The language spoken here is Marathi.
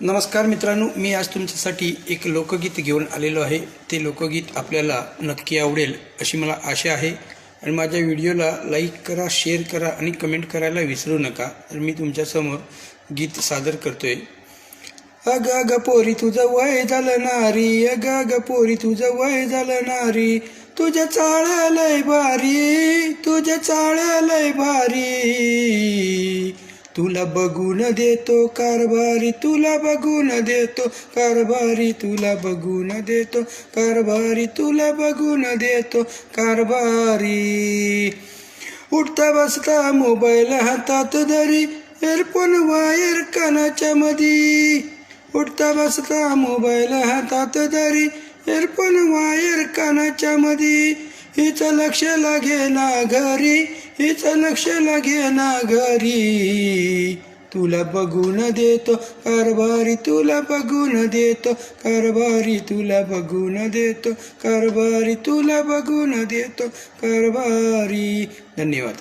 नमस्कार मित्रांनो मी आज तुमच्यासाठी एक लोकगीत घेऊन आलेलो आहे. ते लोकगीत आपल्याला नक्की आवडेल अशी मला आशा आहे. आणि माझ्या व्हिडिओला लाईक करा शेअर करा आणि कमेंट करायला विसरू नका. तर मी तुमच्यासमोर गीत सादर करतोय. अग अग पोरी तुझं वय झालं नारी अग अग पोरी तुझं वय झालं नारी तुझ्या चाळ्या लय भारी तुझ्या चाळ्या लय भारी. तुला बघून देतो कारभारी तुला बघून देतो कारभारी तुला बघून देतो कारभारी तुला बघून देतो कारभारी. उठता बसता मोबाईल हातात धरी एअरफोन वायर कानाच्या मधी. उठता बसता मोबाईल हातात धरी एअरफोन वायर कानाच्या मधी. हिचं लक्ष लागे ना घरी हिचं लक्ष लागे ना घरी. तुला बघून देतो कारभारी तुला बघून देतो कारभारी तुला बघून देतो कारभारी तुला बघून देतो कारभारी. धन्यवाद.